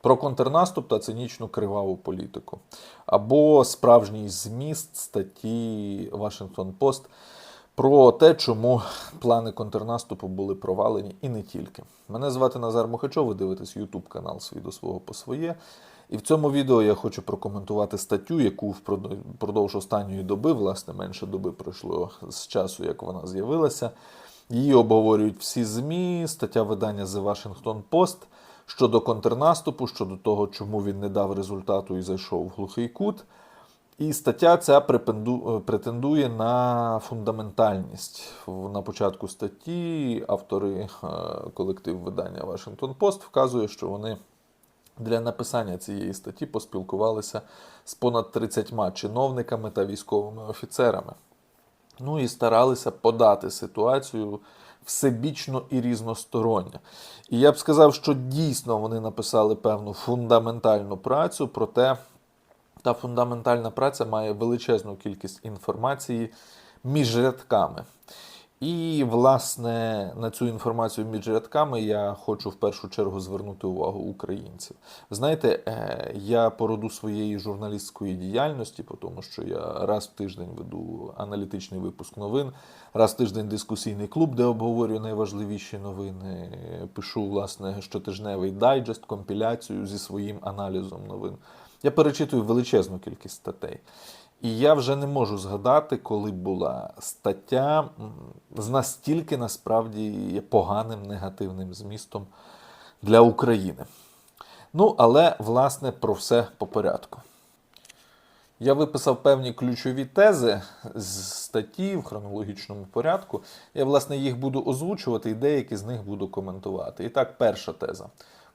про контрнаступ та цинічну криваву політику, або справжній зміст статті Washington Post про те, чому плани контрнаступу були провалені і не тільки. Мене звати Назар Мухачов, ви дивитесь YouTube канал Свій до свого по своє. І в цьому відео я хочу прокоментувати статтю, яку впродовж останньої доби, власне, менше доби пройшло з часу, як вона з'явилася. Її обговорюють всі ЗМІ, стаття видання The Washington Post щодо контрнаступу, щодо того, чому він не дав результату і зайшов в глухий кут. І стаття ця претендує на фундаментальність. На початку статті автори е, колектив видання Washington Post вказує, що вони для написання цієї статті поспілкувалися з понад 30 чиновниками та військовими офіцерами. Ну і старалися подати ситуацію всебічно і різносторонньо. І я б сказав, що дійсно вони написали певну фундаментальну працю, проте та фундаментальна праця має величезну кількість інформації між рядками. І, власне, на цю інформацію між рядками я хочу в першу чергу звернути увагу українців. Знаєте, е, я по роду своєї журналістської діяльності, тому що я раз в тиждень веду аналітичний випуск новин, раз в тиждень дискусійний клуб, де обговорюю найважливіші новини. Пишу, власне, щотижневий дайджест, компіляцію зі своїм аналізом новин. Я перечитую величезну кількість статей. І я вже не можу згадати, коли була стаття з настільки насправді поганим негативним змістом для України. Ну, але, власне, про все по порядку. Я виписав певні ключові тези з статті в хронологічному порядку. Я, власне, їх буду озвучувати і деякі з них буду коментувати. І так, перша теза.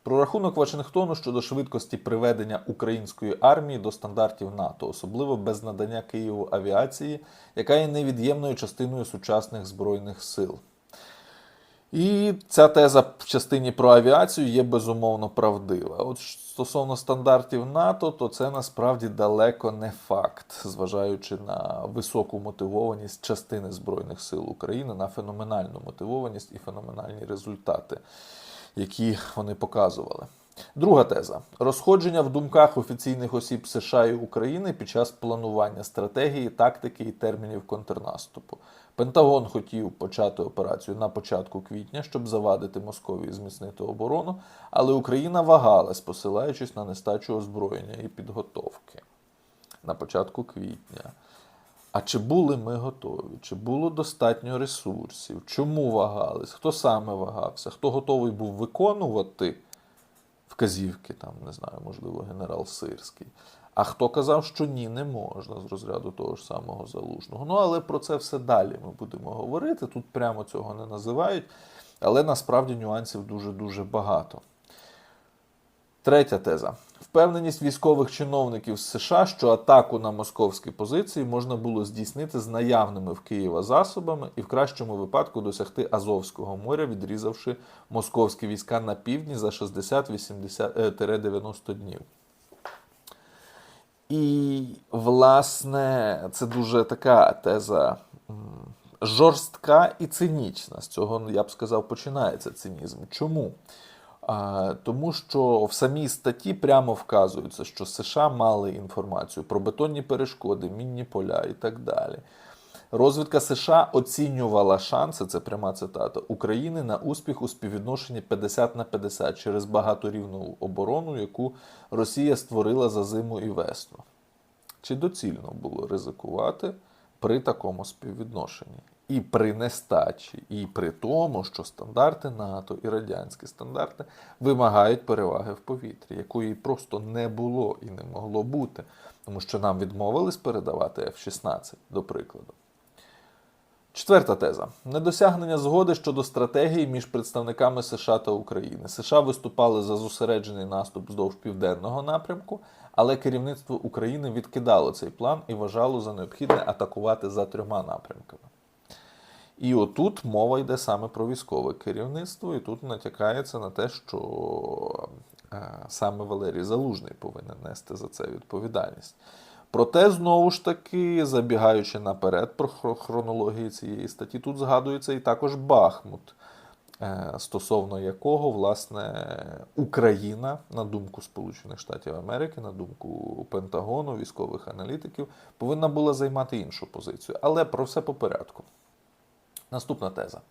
Прорахунок Вашингтону щодо швидкості приведення української армії до стандартів НАТО, особливо без надання Києву авіації, яка є невід'ємною частиною сучасних збройних сил. І ця теза в частині про авіацію є безумовно правдива. От стосовно стандартів НАТО, то це насправді далеко не факт, зважаючи на високу мотивованість частини Збройних сил України, на феноменальну мотивованість і феноменальні результати, які вони показували. Друга теза: розходження в думках офіційних осіб США і України під час планування стратегії, тактики і термінів контрнаступу. Пентагон хотів почати операцію на початку квітня, щоб завадити Московії зміцнити оборону, але Україна вагалась, посилаючись на нестачу озброєння і підготовки на початку квітня. А чи були ми готові? Чи було достатньо ресурсів? Чому вагались? Хто саме вагався? Хто готовий був виконувати вказівки, там, не знаю, можливо, генерал Сирський. А хто казав, що ні, не можна з розряду того ж самого залужного. Ну, але про це все далі ми будемо говорити. Тут прямо цього не називають, але насправді нюансів дуже-дуже багато. Третя теза. Впевненість військових чиновників США, що атаку на московські позиції можна було здійснити з наявними в Києва засобами і в кращому випадку досягти Азовського моря, відрізавши московські війська на півдні за 60-90 днів. І, власне, це дуже така теза жорстка і цинічна. З цього, я б сказав, починається цинізм. Чому? Тому що в самій статті прямо вказується, що США мали інформацію про бетонні перешкоди, мінні поля і так далі. Розвідка США оцінювала шанси, це пряма цитата, України на успіх у співвідношенні 50 на 50 через багаторівну оборону, яку Росія створила за зиму і весну. Чи доцільно було ризикувати при такому співвідношенні? І при нестачі, і при тому, що стандарти НАТО і радянські стандарти вимагають переваги в повітрі, якої просто не було і не могло бути, тому що нам відмовились передавати F-16, до прикладу. Четверта теза: недосягнення згоди щодо стратегії між представниками США та України. США виступали за зосереджений наступ вздовж південного напрямку, але керівництво України відкидало цей план і вважало за необхідне атакувати за трьома напрямками. І отут мова йде саме про військове керівництво, і тут натякається на те, що е, саме Валерій Залужний повинен нести за це відповідальність. Проте, знову ж таки, забігаючи наперед про хро- хронології цієї статті, тут згадується і також Бахмут. е, стосовно якого власне Україна, на думку Сполучених Штатів Америки, на думку Пентагону, військових аналітиків, повинна була займати іншу позицію. Але про все по порядку. Наступна теза.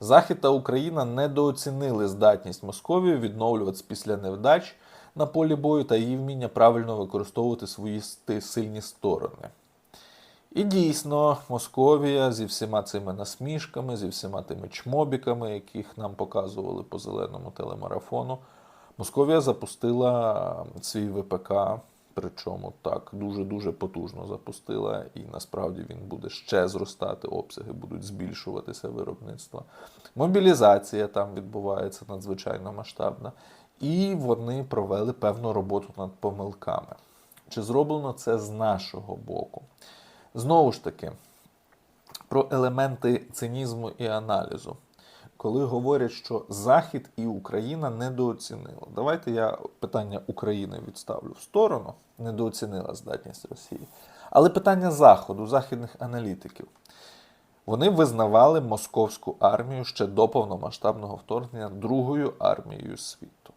Захід та Україна недооцінили здатність Московії відновлюватися після невдач на полі бою та її вміння правильно використовувати свої сильні сторони. І дійсно, Московія зі всіма цими насмішками, зі всіма тими чмобіками, яких нам показували по зеленому телемарафону, Московія запустила свій ВПК, причому так дуже-дуже потужно запустила, і насправді він буде ще зростати, обсяги будуть збільшуватися виробництва. Мобілізація там відбувається надзвичайно масштабна. І вони провели певну роботу над помилками. Чи зроблено це з нашого боку? Знову ж таки, про елементи цинізму і аналізу. Коли говорять, що Захід і Україна недооцінили. Давайте я питання України відставлю в сторону, недооцінила здатність Росії. Але питання Заходу, західних аналітиків. Вони визнавали московську армію ще до повномасштабного вторгнення другою армією світу.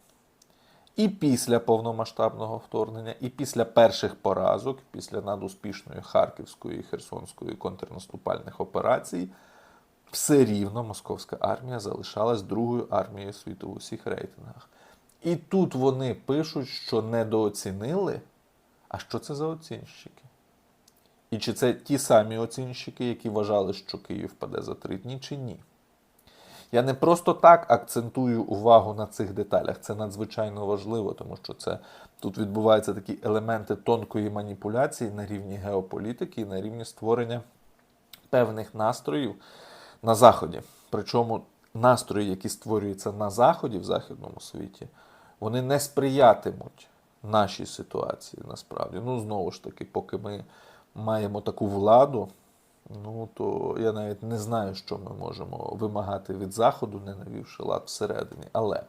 І після повномасштабного вторгнення, і після перших поразок, після надуспішної Харківської і Херсонської контрнаступальних операцій, все рівно московська армія залишалась другою армією світу в усіх рейтингах. І тут вони пишуть, що недооцінили. А що це за оцінщики? І чи це ті самі оцінщики, які вважали, що Київ впаде за три дні, чи ні? Я не просто так акцентую увагу на цих деталях. Це надзвичайно важливо, тому що це тут відбуваються такі елементи тонкої маніпуляції на рівні геополітики і на рівні створення певних настроїв на Заході. Причому настрої, які створюються на Заході, в західному світі, вони не сприятимуть нашій ситуації насправді. Ну, знову ж таки, поки ми маємо таку владу. Ну, то я навіть не знаю, що ми можемо вимагати від Заходу, не навівши лад всередині. Але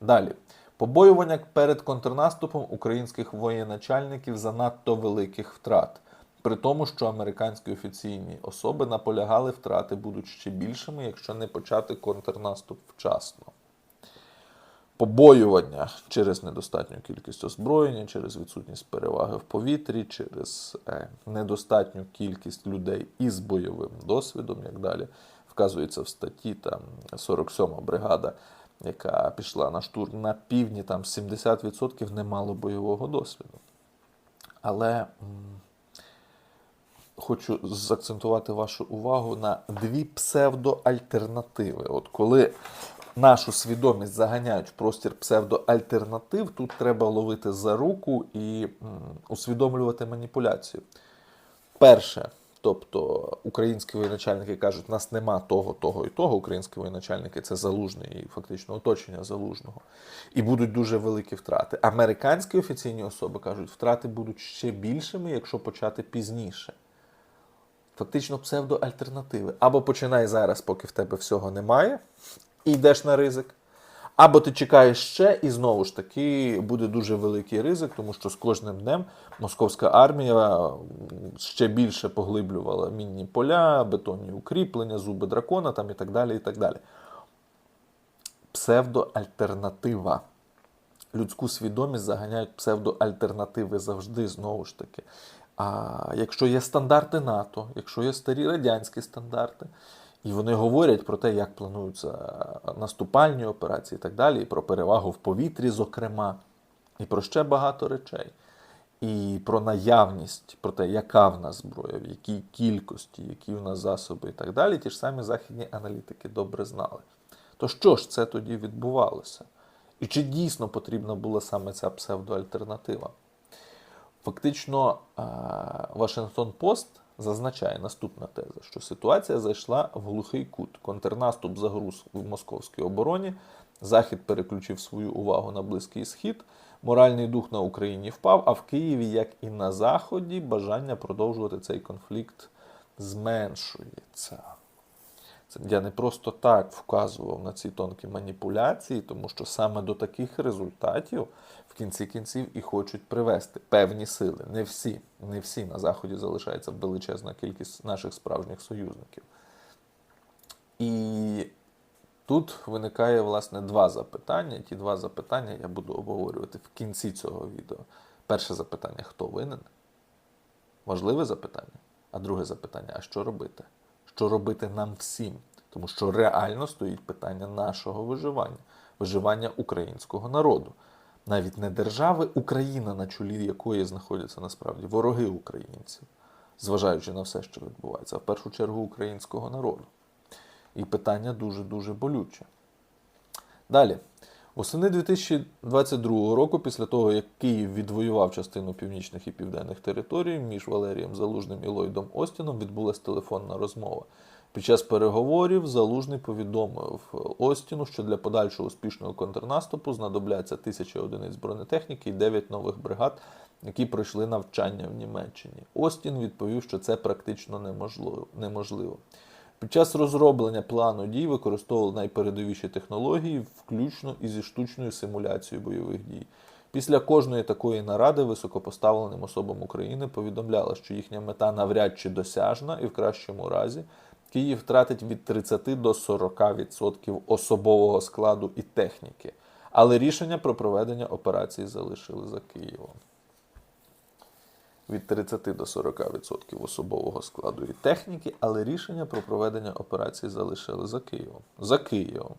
далі. Побоювання перед контрнаступом українських воєначальників занадто великих втрат. При тому, що американські офіційні особи наполягали, втрати будуть ще більшими, якщо не почати контрнаступ вчасно. Побоювання через недостатню кількість озброєння, через відсутність переваги в повітрі, через е, недостатню кількість людей із бойовим досвідом, як далі вказується в статті, там 47 бригада, яка пішла на штурм на півдні, там 70% не мало бойового досвіду. Але хочу заакцентувати вашу увагу на дві псевдоальтернативи. От коли нашу свідомість заганяють в простір псевдоальтернатив, тут треба ловити за руку і усвідомлювати маніпуляцію. Перше, тобто українські воєначальники кажуть, нас нема того, того і того. Українські воєначальники це залужний і фактично оточення залужного. І будуть дуже великі втрати. Американські офіційні особи кажуть, втрати будуть ще більшими, якщо почати пізніше. Фактично псевдоальтернативи. Або починай зараз, поки в тебе всього немає, і йдеш на ризик. Або ти чекаєш ще, і знову ж таки буде дуже великий ризик, тому що з кожним днем московська армія ще більше поглиблювала мінні поля, бетонні укріплення, зуби дракона там і так далі. і так далі. Псевдоальтернатива. Людську свідомість заганяють псевдоальтернативи завжди, знову ж таки. А якщо є стандарти НАТО, якщо є старі радянські стандарти, і вони говорять про те, як плануються наступальні операції і так далі, і про перевагу в повітрі, зокрема, і про ще багато речей. І про наявність, про те, яка в нас зброя, в якій кількості, які в нас засоби і так далі, ті ж самі західні аналітики добре знали. То що ж це тоді відбувалося? І чи дійсно потрібна була саме ця псевдоальтернатива? Фактично, Вашингтон Пост зазначає наступна теза, що ситуація зайшла в глухий кут. Контрнаступ загруз в московській обороні. Захід переключив свою увагу на Близький Схід. Моральний дух на Україні впав, а в Києві, як і на Заході, бажання продовжувати цей конфлікт зменшується. Я не просто так вказував на ці тонкі маніпуляції, тому що саме до таких результатів в кінці кінців і хочуть привести певні сили. Не всі, не всі на Заході залишається величезна кількість наших справжніх союзників. І Тут виникає власне два запитання. Ті два запитання я буду обговорювати в кінці цього відео. Перше запитання: хто винен? Важливе запитання. А друге запитання: а що робити? Що робити нам всім? Тому що реально стоїть питання нашого виживання, виживання українського народу. Навіть не держави Україна, на чолі якої знаходяться насправді вороги українців, зважаючи на все, що відбувається, а в першу чергу українського народу. І питання дуже-дуже болюче. Далі. Восени 2022 року, після того, як Київ відвоював частину північних і південних територій, між Валерієм Залужним і Ллойдом Остіном відбулася телефонна розмова. Під час переговорів Залужний повідомив Остіну, що для подальшого успішного контрнаступу знадобляться тисячі одиниць бронетехніки і 9 нових бригад, які пройшли навчання в Німеччині. Остін відповів, що це практично неможливо. Під час розроблення плану дій використовували найпередовіші технології, включно і зі штучною симуляцією бойових дій. Після кожної такої наради високопоставленим особам України повідомляла, що їхня мета навряд чи досяжна, і в кращому разі Київ втратить від 30 до 40% особового складу і техніки. Але рішення про проведення операції залишили за Києвом від 30 до 40% особового складу і техніки, але рішення про проведення операції залишили за Києвом. За Києвом,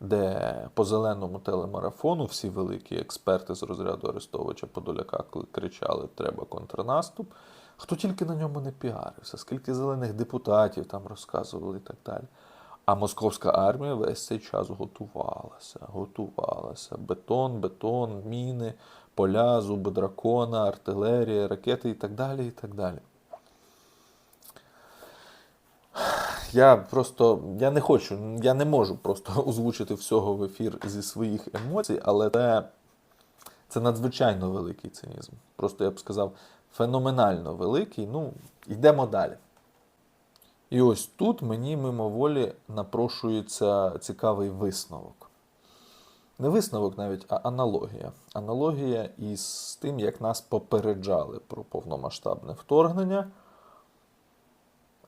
де по зеленому телемарафону всі великі експерти з розряду Арестовича Подоляка кричали: треба контрнаступ. Хто тільки на ньому не піарився, скільки зелених депутатів там розказували і так далі. А московська армія весь цей час готувалася, готувалася. Бетон, бетон, міни, поля, зуби дракона, артилерія, ракети і так далі. і так далі. Я просто я не хочу, я не можу просто озвучити всього в ефір зі своїх емоцій, але це, це надзвичайно великий цинізм. Просто я б сказав, феноменально великий. Ну, йдемо далі. І ось тут мені мимоволі напрошується цікавий висновок. Не висновок навіть, а аналогія. Аналогія із тим, як нас попереджали про повномасштабне вторгнення.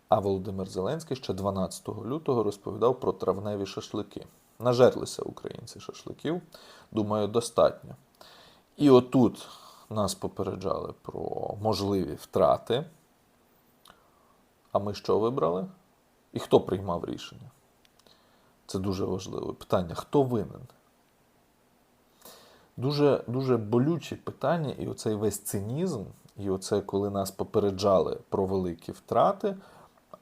А Володимир Зеленський ще 12 лютого розповідав про травневі шашлики. Нажерлися українці шашликів. Думаю, достатньо. І отут нас попереджали про можливі втрати. А ми що вибрали? І хто приймав рішення? Це дуже важливе питання. Хто винен? Дуже дуже болюче питання, і оцей весь цинізм, і оце, коли нас попереджали про великі втрати,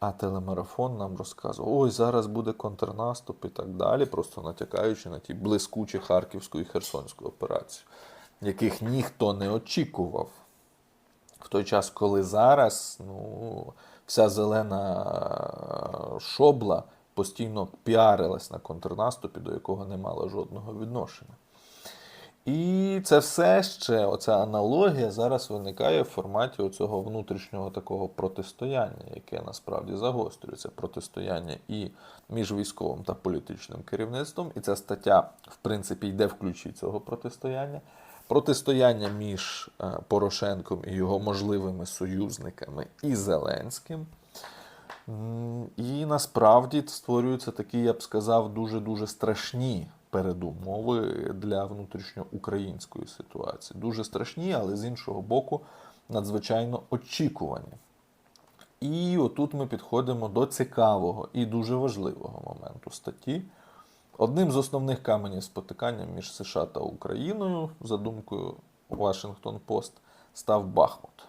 а телемарафон нам розказував, ой, зараз буде контрнаступ і так далі, просто натякаючи на ті блискучі Харківську і Херсонську операцію, яких ніхто не очікував. В той час, коли зараз ну, вся зелена шобла постійно піарилась на контрнаступі, до якого не мала жодного відношення. І це все ще, оця аналогія зараз виникає в форматі оцього внутрішнього такого протистояння, яке насправді загострюється. Протистояння і між військовим та політичним керівництвом. І ця стаття, в принципі, йде в ключі цього протистояння. Протистояння між е, Порошенком і його можливими союзниками і Зеленським. І насправді створюються такі, я б сказав, дуже-дуже страшні передумови для внутрішньоукраїнської ситуації. Дуже страшні, але з іншого боку, надзвичайно очікувані. І отут ми підходимо до цікавого і дуже важливого моменту статті. Одним з основних каменів спотикання між США та Україною, за думкою Washington Post, став Бахмут.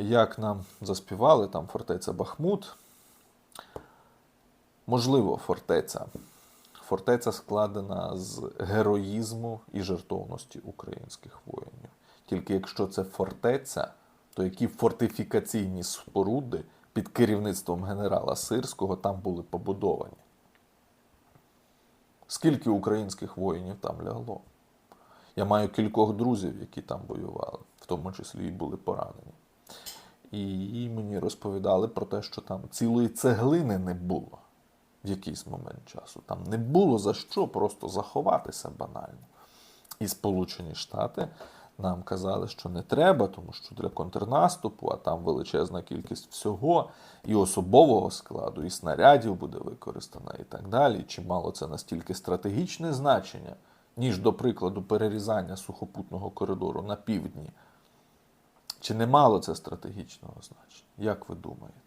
Як нам заспівали, там фортеця Бахмут. Можливо, фортеця Фортеця складена з героїзму і жертовності українських воїнів. Тільки якщо це фортеця, то які фортифікаційні споруди під керівництвом генерала Сирського там були побудовані? Скільки українських воїнів там лягло? Я маю кількох друзів, які там воювали, в тому числі і були поранені. І мені розповідали про те, що там цілої цеглини не було в якийсь момент часу. Там не було за що просто заховатися банально. І Сполучені Штати Нам казали, що не треба, тому що для контрнаступу, а там величезна кількість всього, і особового складу, і снарядів буде використана, і так далі. Чи мало це настільки стратегічне значення, ніж, до прикладу, перерізання сухопутного коридору на півдні? Чи не мало це стратегічного значення? Як ви думаєте?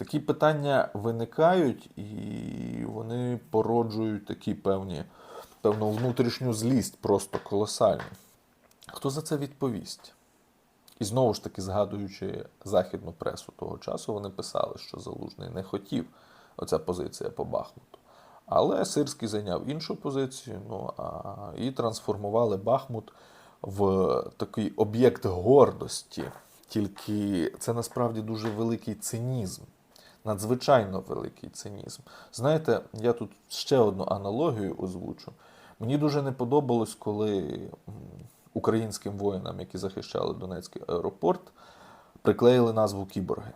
Такі питання виникають і вони породжують такі певні, певну внутрішню злість, просто колосальну. Хто за це відповість? І знову ж таки, згадуючи західну пресу того часу, вони писали, що Залужний не хотів оця позиція по Бахмуту. Але Сирський зайняв іншу позицію ну, а, і трансформували Бахмут в такий об'єкт гордості. Тільки це насправді дуже великий цинізм, надзвичайно великий цинізм. Знаєте, я тут ще одну аналогію озвучу. Мені дуже не подобалось, коли українським воїнам, які захищали Донецький аеропорт, приклеїли назву кіборги.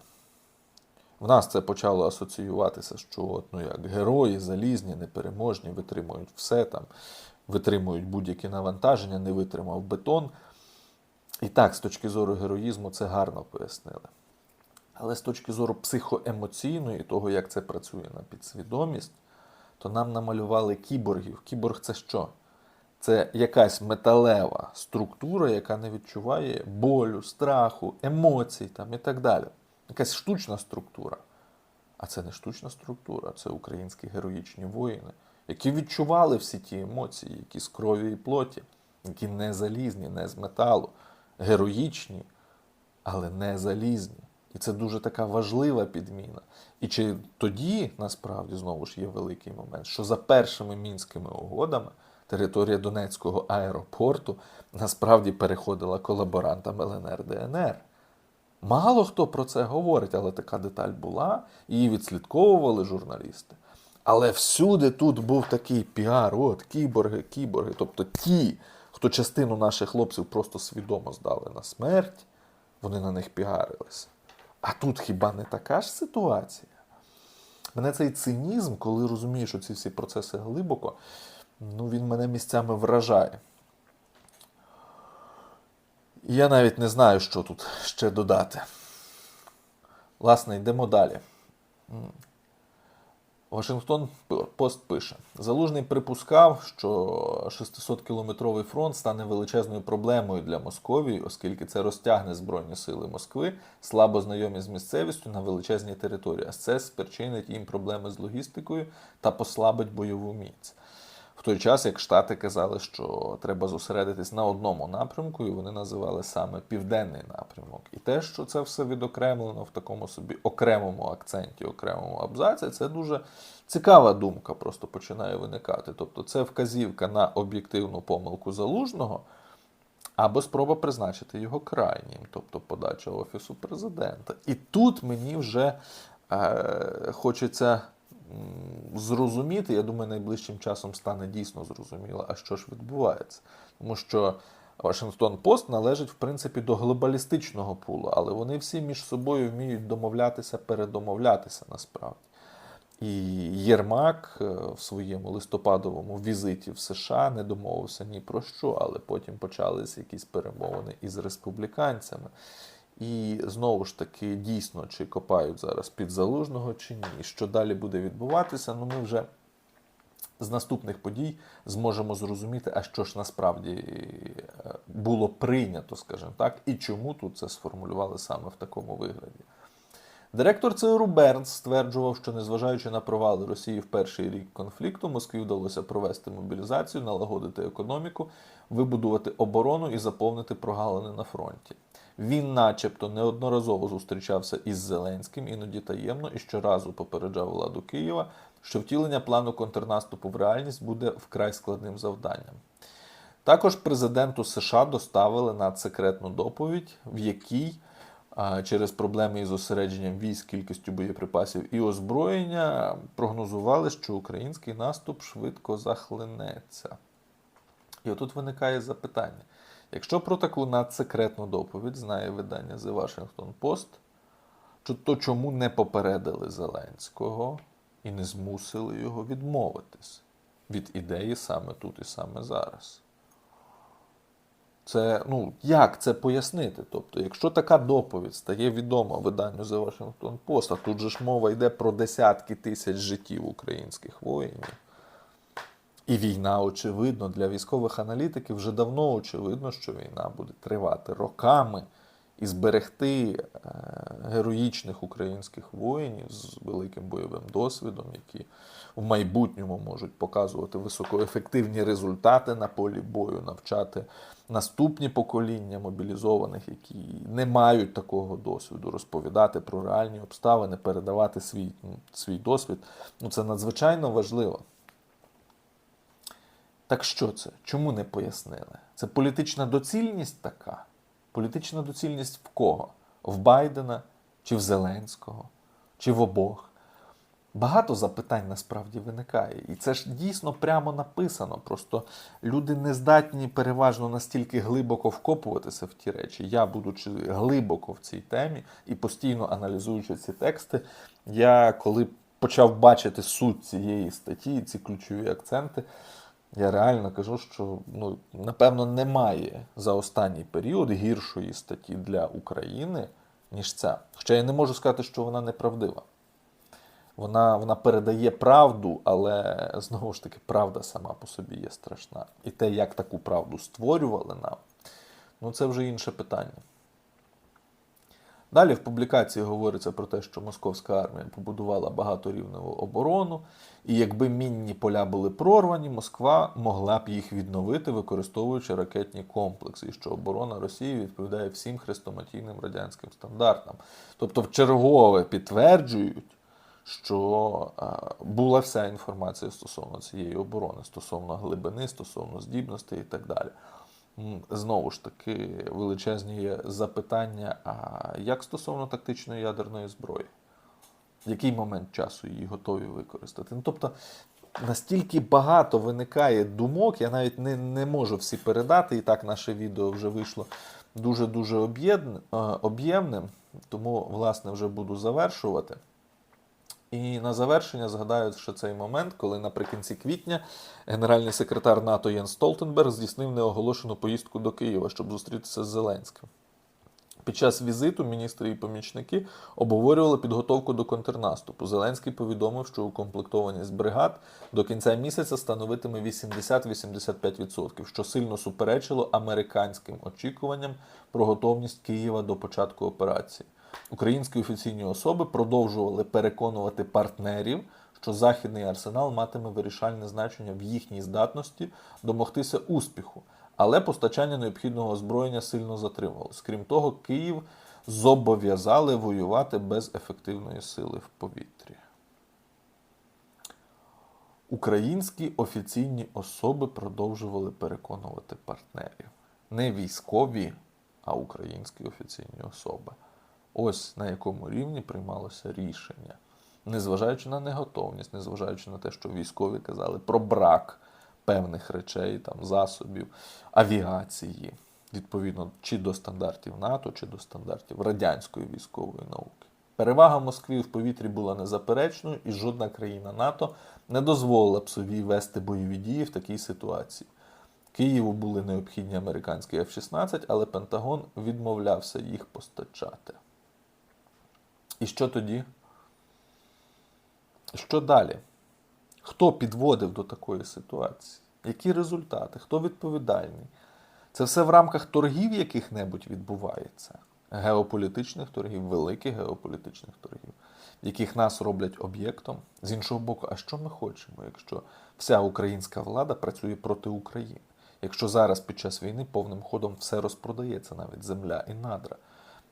В нас це почало асоціюватися, що от, ну, як герої залізні, непереможні, витримують все там, витримують будь-які навантаження, не витримав бетон. І так, з точки зору героїзму, це гарно пояснили. Але з точки зору психоемоційної, того, як це працює на підсвідомість, то нам намалювали кіборгів. Кіборг це що? Це якась металева структура, яка не відчуває болю, страху, емоцій там, і так далі. Якась штучна структура. А це не штучна структура, це українські героїчні воїни, які відчували всі ті емоції, які з крові і плоті, які не залізні, не з металу, героїчні, але не залізні. І це дуже така важлива підміна. І чи тоді насправді знову ж є великий момент, що за першими мінськими угодами територія Донецького аеропорту насправді переходила колаборантам ЛНР ДНР. Мало хто про це говорить, але така деталь була, її відслідковували журналісти. Але всюди тут був такий піар, от кіборги, кіборги. Тобто ті, хто частину наших хлопців просто свідомо здали на смерть, вони на них піарилися. А тут хіба не така ж ситуація? Мене цей цинізм, коли розумієш, що ці всі процеси глибоко, ну він мене місцями вражає. Я навіть не знаю, що тут ще додати. Власне, йдемо далі. Вашингтон Пост пише: Залужний припускав, що 600-кілометровий фронт стане величезною проблемою для Московії, оскільки це розтягне Збройні сили Москви, слабо знайомі з місцевістю на величезній території. А це спричинить їм проблеми з логістикою та послабить бойову міць. Той час, як Штати казали, що треба зосередитись на одному напрямку, і вони називали саме південний напрямок. І те, що це все відокремлено в такому собі окремому акценті, окремому абзаці, це дуже цікава думка, просто починає виникати. Тобто, це вказівка на об'єктивну помилку залужного. Або спроба призначити його крайнім, тобто подача офісу президента. І тут мені вже е, хочеться зрозуміти, я думаю, найближчим часом стане дійсно зрозуміло, а що ж відбувається. Тому що Вашингтон Пост належить, в принципі, до глобалістичного пулу, але вони всі між собою вміють домовлятися, передомовлятися насправді. І Єрмак е, в своєму листопадовому візиті в США не домовився ні про що, але потім почалися якісь перемовини із республіканцями. І знову ж таки, дійсно, чи копають зараз під залужного, чи ні. Що далі буде відбуватися, ну ми вже з наступних подій зможемо зрозуміти, а що ж насправді е, було прийнято, скажімо так, і чому тут це сформулювали саме в такому вигляді. Директор ЦРУ Бернс стверджував, що незважаючи на провали Росії в перший рік конфлікту, Москві вдалося провести мобілізацію, налагодити економіку, вибудувати оборону і заповнити прогалини на фронті. Він, начебто, неодноразово зустрічався із Зеленським, іноді таємно, і щоразу попереджав владу Києва, що втілення плану контрнаступу в реальність буде вкрай складним завданням. Також президенту США доставили надсекретну доповідь, в якій через проблеми із зосередженням військ, кількістю боєприпасів і озброєння прогнозували, що український наступ швидко захлинеться. І отут виникає запитання: якщо про таку надсекретну доповідь знає видання The Washington Post, то- чому не попередили Зеленського і не змусили його відмовитись від ідеї саме тут і саме зараз? Це ну як це пояснити? Тобто, якщо така доповідь стає відома виданню The Washington Post, а тут же ж мова йде про десятки тисяч життів українських воїнів. І війна, очевидно, для військових аналітиків вже давно очевидно, що війна буде тривати роками і зберегти е, героїчних українських воїнів з великим бойовим досвідом, які в майбутньому можуть показувати високоефективні результати на полі бою, навчати наступні покоління мобілізованих, які не мають такого досвіду, розповідати про реальні обставини, передавати свій, свій досвід. Ну, це надзвичайно важливо. Так що це? Чому не пояснили? Це політична доцільність така? Політична доцільність в кого? В Байдена чи в Зеленського, чи в обох? Багато запитань насправді виникає. І це ж дійсно прямо написано. Просто люди не здатні переважно настільки глибоко вкопуватися в ті речі. Я, будучи глибоко в цій темі і постійно аналізуючи ці тексти, я коли почав бачити суть цієї статті, ці ключові акценти, я реально кажу, що ну, напевно немає за останній період гіршої статті для України, ніж ця. Хоча я не можу сказати, що вона неправдива. Вона, вона передає правду, але знову ж таки, правда сама по собі є страшна. І те, як таку правду створювали нам, ну це вже інше питання. Далі в публікації говориться про те, що московська армія побудувала багаторівневу оборону, і якби мінні поля були прорвані, Москва могла б їх відновити, використовуючи ракетні комплекси, що оборона Росії відповідає всім хрестоматійним радянським стандартам. Тобто, в чергове підтверджують, що була вся інформація стосовно цієї оборони, стосовно глибини, стосовно здібностей і так далі. Знову ж таки, величезні запитання: а як стосовно тактичної ядерної зброї? В який момент часу її готові використати? Ну, тобто, настільки багато виникає думок, я навіть не, не можу всі передати, і так наше відео вже вийшло дуже-дуже е, об'ємним, тому, власне, вже буду завершувати. І на завершення згадаю, що цей момент, коли наприкінці квітня генеральний секретар НАТО Єн Столтенберг здійснив неоголошену поїздку до Києва, щоб зустрітися з Зеленським. Під час візиту міністри і помічники обговорювали підготовку до контрнаступу. Зеленський повідомив, що укомплектованість бригад до кінця місяця становитиме 80-85%, що сильно суперечило американським очікуванням про готовність Києва до початку операції. Українські офіційні особи продовжували переконувати партнерів, що західний арсенал матиме вирішальне значення в їхній здатності домогтися успіху, але постачання необхідного озброєння сильно затримувалось. Крім того, Київ зобов'язали воювати без ефективної сили в повітрі. Українські офіційні особи продовжували переконувати партнерів. Не військові, а українські офіційні особи. Ось на якому рівні приймалося рішення, незважаючи на неготовність, незважаючи на те, що військові казали про брак певних речей, там, засобів, авіації, відповідно, чи до стандартів НАТО, чи до стандартів радянської військової науки. Перевага Москви в повітрі була незаперечною, і жодна країна НАТО не дозволила б собі вести бойові дії в такій ситуації. Києву були необхідні американські F-16, але Пентагон відмовлявся їх постачати. І що тоді? Що далі? Хто підводив до такої ситуації? Які результати? Хто відповідальний? Це все в рамках торгів яких-небудь відбувається. Геополітичних торгів, великих геополітичних торгів, яких нас роблять об'єктом. З іншого боку, а що ми хочемо, якщо вся українська влада працює проти України? Якщо зараз під час війни повним ходом все розпродається, навіть земля і надра,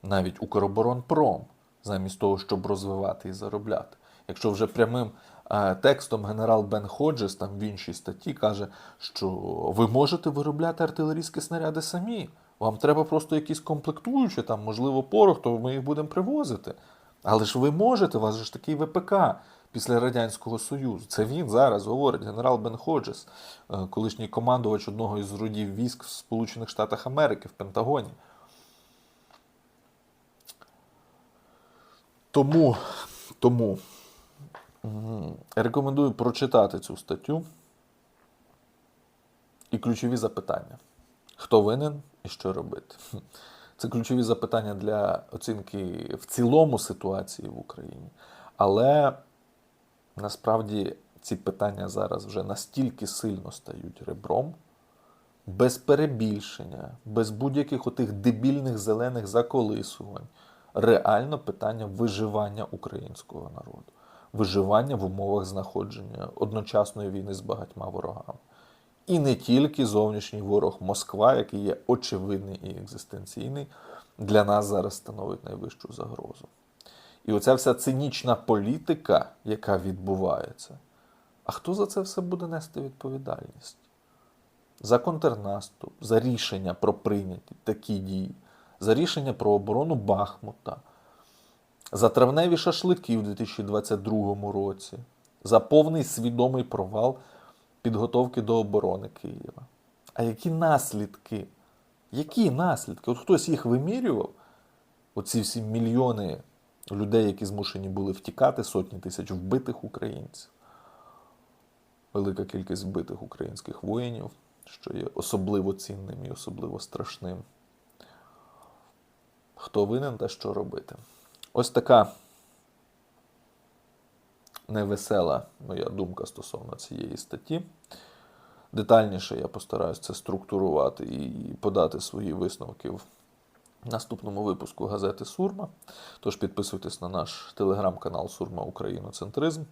навіть Укроборонпром, замість того, щоб розвивати і заробляти. Якщо вже прямим е, текстом генерал Бен Ходжес там в іншій статті каже, що ви можете виробляти артилерійські снаряди самі. Вам треба просто якісь комплектуючі, там, можливо, порох, то ми їх будемо привозити. Але ж ви можете, у вас ж такий ВПК після Радянського Союзу. Це він зараз говорить, генерал Бен Ходжес, е, колишній командувач одного із родів військ в Сполучених Штатах Америки в Пентагоні. Тому, тому рекомендую прочитати цю статтю і ключові запитання. Хто винен і що робити? Це ключові запитання для оцінки в цілому ситуації в Україні. Але насправді ці питання зараз вже настільки сильно стають ребром, без перебільшення, без будь-яких отих дебільних зелених заколисувань. Реально питання виживання українського народу, виживання в умовах знаходження одночасної війни з багатьма ворогами. І не тільки зовнішній ворог Москва, який є очевидний і екзистенційний, для нас зараз становить найвищу загрозу. І оця вся цинічна політика, яка відбувається, а хто за це все буде нести відповідальність? За контрнаступ, за рішення про прийняті такі дії, за рішення про оборону Бахмута, за травневі шашлики в 2022 році, за повний свідомий провал підготовки до оборони Києва. А які наслідки? Які наслідки? От хтось їх вимірював, оці всі мільйони людей, які змушені були втікати, сотні тисяч вбитих українців, велика кількість вбитих українських воїнів, що є особливо цінним і особливо страшним. Хто винен та що робити? Ось така невесела моя думка стосовно цієї статті. Детальніше я постараюсь це структурувати і подати свої висновки в наступному випуску газети Сурма. Тож підписуйтесь на наш телеграм-канал Сурма Україноцентризм.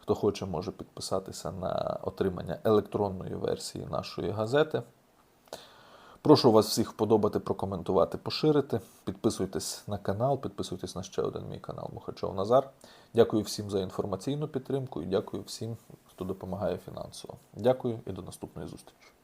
Хто хоче, може підписатися на отримання електронної версії нашої газети. Прошу вас всіх вподобати, прокоментувати, поширити. Підписуйтесь на канал, підписуйтесь на ще один мій канал Мухачов Назар. Дякую всім за інформаційну підтримку і дякую всім, хто допомагає фінансово. Дякую і до наступної зустрічі.